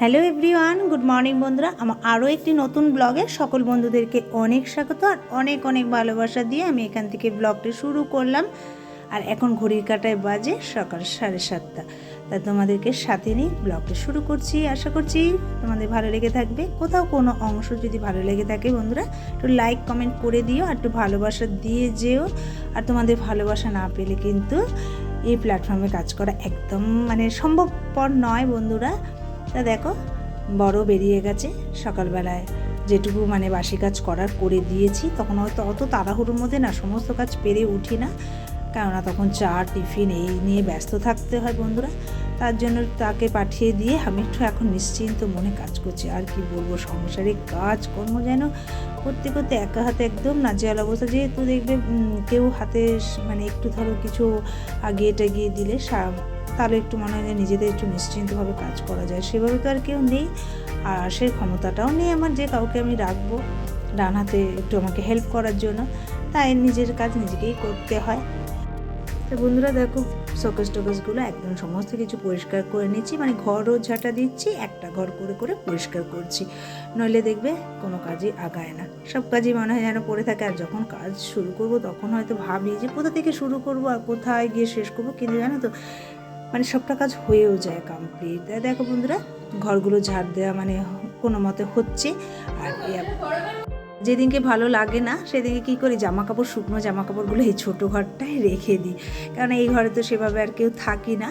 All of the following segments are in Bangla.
হ্যালো এভরিওয়ান গুড মর্নিং বন্ধুরা। আমার আরও একটি নতুন ব্লগে সকল বন্ধুদেরকে অনেক স্বাগত আর অনেক অনেক ভালোবাসা দিয়ে আমি এখান থেকে ব্লগটি শুরু করলাম। আর এখন ঘড়ির কাটায় বাজে সকাল সাড়ে সাতটা। তা তোমাদেরকে সাথে নিয়ে ব্লগটি শুরু করছি। আশা করছি তোমাদের ভালো লেগে থাকবে। কোথাও কোনো অংশ যদি ভালো লেগে থাকে বন্ধুরা, একটু লাইক কমেন্ট করে দিও আর একটু ভালোবাসা দিয়ে যেও। আর তোমাদের ভালোবাসা না পেলে কিন্তু এই প্ল্যাটফর্মে কাজ করা একদম মানে সম্ভবপর নয় বন্ধুরা। তা দেখো, বড় বেরিয়ে গেছে সকালবেলায়। যেটুকু মানে বাসি কাজ করার করে দিয়েছি, তখন হয়তো অত তাড়াহুড়োর মধ্যে না সমস্ত কাজ পেরে উঠি না। কেননা তখন চা, টিফিন এই নিয়ে ব্যস্ত থাকতে হয় বন্ধুরা। তার জন্য তাকে পাঠিয়ে দিয়ে আমি একটু এখন নিশ্চিন্ত মনে কাজ করছি। আর কি বলব সংসারিক কাজ কর্ম যেন করতে করতে একা হাতে একদম নাজেহাল অবস্থা। যেহেতু দেখবে কেউ হাতে মানে একটু ধরো কিছু আগিয়ে টাগিয়ে দিলে তাহলে একটু মনে হয় নিজেদের একটু নিশ্চিন্তভাবে কাজ করা যায়। সেভাবে তো আর কেউ নেই। আর সেই ক্ষমতাটাও নেই আমার, যে কাউকে আমি রাখব, ডান হাতে একটু আমাকে হেল্প করার জন্য। তাই নিজের কাজ নিজেকেই করতে হয়। তো বন্ধুরা দেখো, শোকেস টোকেসগুলো একদম সমস্ত কিছু পরিষ্কার করে নিচ্ছি। মানে ঘরও ঝাঁটা দিচ্ছি, একটা ঘর করে করে পরিষ্কার করছি। নইলে দেখবে কোনো কাজই আগায় না। সব কাজই মনে হয় যেন পড়ে থাকে। আর যখন কাজ শুরু করব তখন হয়তো ভাবি যে কোথা থেকে শুরু করব আর কোথায় গিয়ে শেষ করব, কিন্তু জানো তো মানে সবটা কাজ হয়েও যায় কমপ্লিট তাই দেখো বন্ধুরা, ঘরগুলো ঝাড় দেওয়া মানে কোনো মতে হচ্ছে। আর যেদিনকে ভালো লাগে না, সেদিনকে কী করি জামা কাপড় শুকনো জামা কাপড়গুলো এই ছোটো ঘরটায় রেখে দিই। কারণ এই ঘরে তো সেভাবে আর কেউ থাকি না।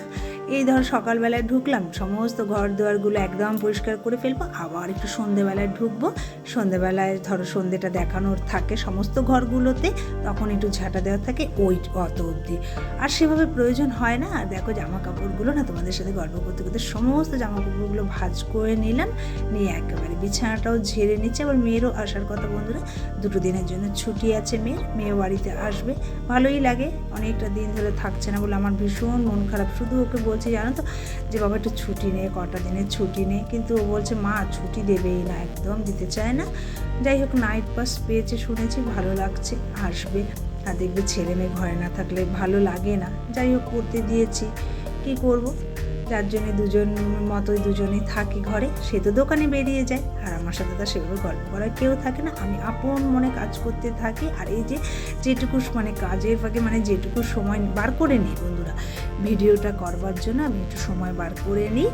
এই ধর সকালবেলায় ঢুকলাম, সমস্ত ঘর দুয়ারগুলো একদম পরিষ্কার করে ফেলব, আবার একটু সন্ধেবেলায় ঢুকবো। সন্ধেবেলায় ধরো সন্ধেটা দেখানোর থাকে সমস্ত ঘরগুলোতে, তখন একটু ঝাঁটা দেওয়ার থাকে, ওই অত অবধি। আর সেভাবে প্রয়োজন হয় না, আর দেখো জামা কাপড়গুলো না তোমাদের সাথে গল্প করতে করতে সমস্ত জামা কাপড়গুলো ভাজ করে নিলাম, নিয়ে একেবারে বিছানাটাও ঝেড়ে নিচ্ছে। আবার মেয়েরও আসার কথা বন্ধুরা, দুটো দিনের জন্য ছুটি আছে মেয়ের, মেয়ে বাড়িতে আসবে, ভালোই লাগে। অনেকটা দিন ধরে থাকছে না বলে আমার ভীষণ মন খারাপ, শুধু ওকে বলছি, জানো তো, যে বাবা একটু ছুটি নেই, কটা দিনের ছুটি নেই, কিন্তু ও বলছে, মা, ছুটি দেবেই না, একদম দিতে চায় না। যাই হোক নাইট পাস পেয়েছে শুনেছি, ভালো লাগছে, আসবে। আর দেখবে ছেলে মেয়ে ঘরে না থাকলে ভালো লাগে না। যাই হোক, করতে দিয়েছি। কি করব? যার দুজন মতোই দুজনে থাকি ঘরে, সে তো দোকানে বেরিয়ে যায়। আর আমার সাথে তো সেভাবে গল্প করার কেউ থাকে না। আমি আপন মনে কাজ করতে থাকি। আর এই যে যেটুকু মানে কাজের ফাঁকে মানে যেটুকু সময় বার করে নিই বন্ধুরা, ভিডিওটা করবার জন্য আমি একটু সময় বার করে নিই।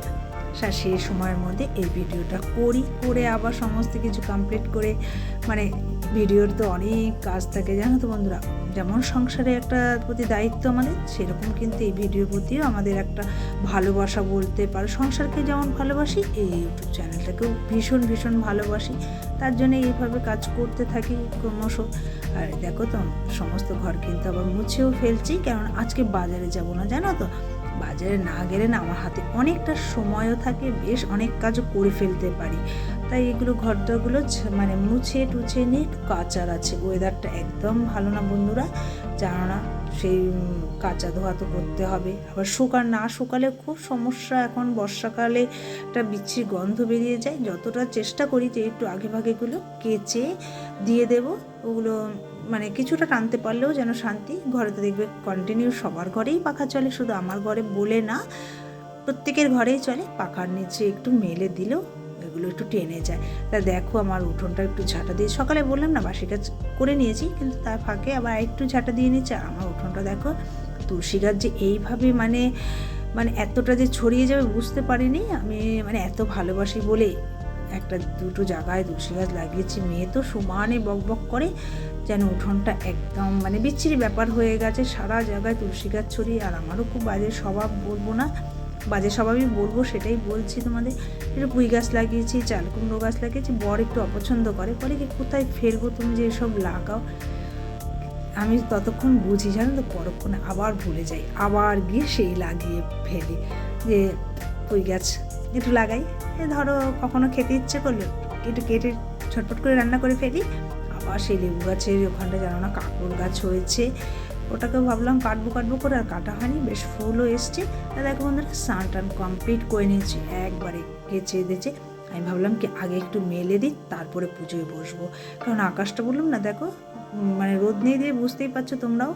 আর সেই সময়ের মধ্যে এই ভিডিওটা করি, করে আবার সমস্ত কিছু কমপ্লিট করে মানে ভিডিওর তো অনেক কাজ থাকে, জানো তো বন্ধুরা? যেমন সংসারে একটা প্রতি দায়িত্ব আমাদের, সেরকম কিন্তু এই ভিডিওর প্রতিও আমাদের একটা ভালোবাসা বলতে পারো। সংসারকে যেমন ভালোবাসি, এই ইউটিউব চ্যানেলটাকেও ভীষণ ভীষণ ভালোবাসি। তার জন্য এইভাবে কাজ করতে থাকি ক্রমশ। আর দেখো তো, সমস্ত ঘর কিন্তু আবার মুছেও ফেলছি কারণ আজকে বাজারে যাব না, জানো তো? বাজারে না গেলে না আমার হাতে অনেকটা সময়ও থাকে, বেশ অনেক কাজও করে ফেলতে পারি। তাই এগুলো ঘরটাগুলো মানে মুছে টুছে নিয়ে কাচার আছে। ওয়েদারটা একদম ভালো না বন্ধুরা। জানো না, সেই কাঁচা ধোয়া তো করতে হবে। আবার শুকান, না শুকালে খুব সমস্যা। এখন বর্ষাকালে একটা বিচ্ছির গন্ধ বেরিয়ে যায়। যতটা চেষ্টা করি যে একটু আগে ভাগেগুলো কেচে দিয়ে দেব। ওগুলো মানে কিছুটা টানতে পারলেও যেন শান্তি। ঘরে তো দেখবে কন্টিনিউ সবার ঘরেই পাখা চলে। শুধু আমার ঘরে বলে না, প্রত্যেকের ঘরেই চলে। পাখার নিচে একটু মেলে দিলেও এগুলো একটু টেনে যায়। তা দেখো আমার উঠোনটা একটু ঝাঁটা দিয়ে, সকালে বললাম না বাসি গাছ করে নিয়েছি, কিন্তু তার ফাঁকে আবার একটু ঝাঁটা দিয়ে নিচ্ছে। আমার উঠোনটা দেখো, তুলসী গাছ যে এইভাবে মানে মানে এতটা যে ছড়িয়ে যাবে বুঝতে পারিনি। আমি মানে এত ভালোবাসি বলে একটা দুটো জায়গায় তুলসী গাছ লাগিয়েছি। মেয়ে তো সমানে বক বক করে, যেন উঠোনটা একদম মানে বিচ্ছিরি ব্যাপার হয়ে গেছে। সারা জায়গায় তুলসী গাছ ছড়িয়ে, আর আমারও খুব বাজে স্বভাব বলব না। বাজে স্বভাবই বলব, সেটাই বলছি তোমাদের। একটু পুঁই গাছ লাগিয়েছি, চাল কুমড়ো গাছ লাগিয়েছি, বর একটু অপছন্দ করে। বলে কি, কোথায় ফেলব তুমি যে এসব লাগাও? আমি ততক্ষণ বুঝি, জানো তো, পরক্ষণে আবার ভুলে যাই। আবার গিয়ে সেই লাগিয়ে ফেলি যে পুঁই গাছ একটু লাগাই। এ ধরো, কখনো খেতে ইচ্ছে করল, একটু কেটে ছটফট করে রান্না করে ফেলি। আবার সেই লেবু গাছের ওখানটা জানো না কাকড় গাছ হয়েছে। ওটাকে ভাবলাম কাটবো কাটবো করে আর কাটা হয়নি, বেশ ফুলও এসছে। তা দেখো বন্ধুরা স্নান টান কমপ্লিট করে নিয়েছি, একবারে কেচে দেছে আমি ভাবলাম কি আগে একটু মেলে দিই, তারপরে পুজোয় বসবো। কারণ আকাশটা বললাম না, দেখো মানে রোদ নেই দিয়ে বুঝতেই পারছ তোমরাও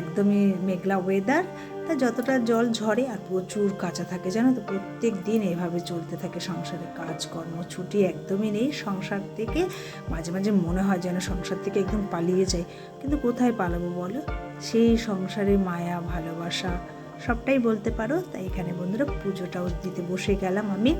একদমই মেঘলা ওয়েদার তা যতটা জল ঝরে আর প্রচুর কাঁচা থাকে, জানো তো? প্রত্যেক দিন এভাবে চলতে থাকে সংসারে কাজকর্ম, ছুটি একদমই নেই। সংসার থেকে মাঝে মাঝে মনে হয় যেন সংসার থেকে একদম পালিয়ে যাই। কিন্তু কোথায় পালাবো বলো? সেই সংসারে মায়া, ভালোবাসা সবটাই বলতে পারো। তাই এখানে বন্ধুরা পুজোটাও দিতে বসে গেলাম আমি।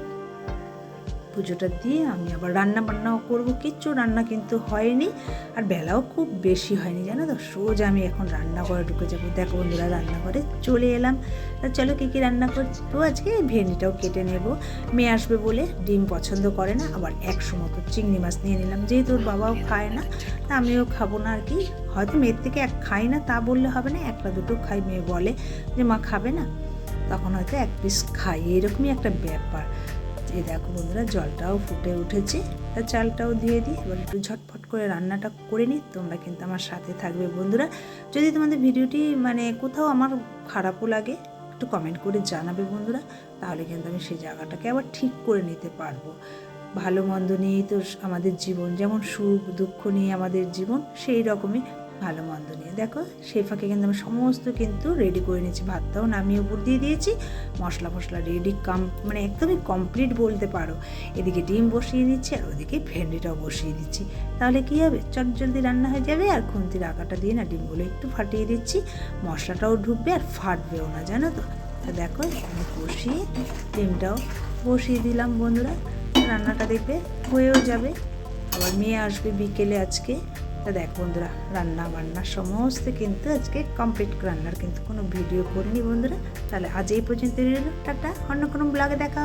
পুজোটা দিয়ে আমি আবার রান্না বান্নাও করব। কিচ্ছু রান্না কিন্তু হয়নি, আর বেলাও খুব বেশি হয়নি, জানো তো? সোজা আমি এখন রান্নাঘরে ঢুকে যাব। দেখো বন্ধুরা, রান্নাঘরে চলে এলাম। তা চলো কী কী রান্না করব আজকে? ভেন্ডিটাও কেটে নেব। মেয়ে আসবে বলে ডিম পছন্দ করে না, আবার একশো মতো চিংড়ি মাছ নিয়ে নিলাম। যেহেতু ওর বাবাও খায় না, তা আমিও খাব না আর কি। হয়তো মেয়ের থেকে এক খাই না, তা বললে হবে না একটা দুটো খাই, মেয়ে বলে যে মা খাবে না। তখন হয়তো এক পিস খাই। এরকমই একটা ব্যাপার। এই দেখো বন্ধুরা, জলটাও ফুটে উঠেছে। তা চালটাও দিয়ে দিই, এবার একটু ঝটফট করে রান্নাটা করে নিই, তোমরা কিন্তু আমার সাথে থাকবে বন্ধুরা। যদি তোমাদের ভিডিওটি মানে কোথাও আমার খারাপও লাগে, একটু কমেন্ট করে জানাবে বন্ধুরা, তাহলে কিন্তু আমি সেই জায়গাটাকে আবার ঠিক করে নিতে পারব। ভালো মন্দ নিয়েই তো আমাদের জীবন, যেমন সুখ, দুঃখ নিয়ে আমাদের জীবন, সেই রকমই ভালো মন্দ নিয়ে। দেখো, সেই ফাঁকে কিন্তু আমি সমস্ত কিন্তু রেডি করে নিয়েছি। ভাতটাও নামিয়ে উপর দিয়ে দিয়েছি। মশলা মশলা রেডি কাম মানে একদমই কমপ্লিট বলতে পারো। এদিকে ডিম বসিয়ে দিচ্ছি আর ওদিকে ভেন্ডিটাও বসিয়ে দিচ্ছি। তাহলে কী হবে? চট জলদি রান্না হয়ে যাবে আর খুন্তির আঁকাটা দিয়ে না ডিমগুলো একটু ফাটিয়ে দিচ্ছি। মশলাটাও ঢুকবে আর ফাটবেও না, জানো তো? তা দেখো কষিয়ে ডিমটাও বসিয়ে দিলাম বন্ধুরা। রান্নাটা দেখবে হয়েও যাবে। আবার মেয়ে আসবে বিকেলে আজকে। তা দেখ বন্ধুরা, রান্না বান্না সমস্ত কিন্তু আজকে কমপ্লিট রান্নার কিন্তু কোনো ভিডিও করিনি বন্ধুরা। তাহলে আজ এই পর্যন্ত টাটা। অন্য কোনো ব্লগে দেখা।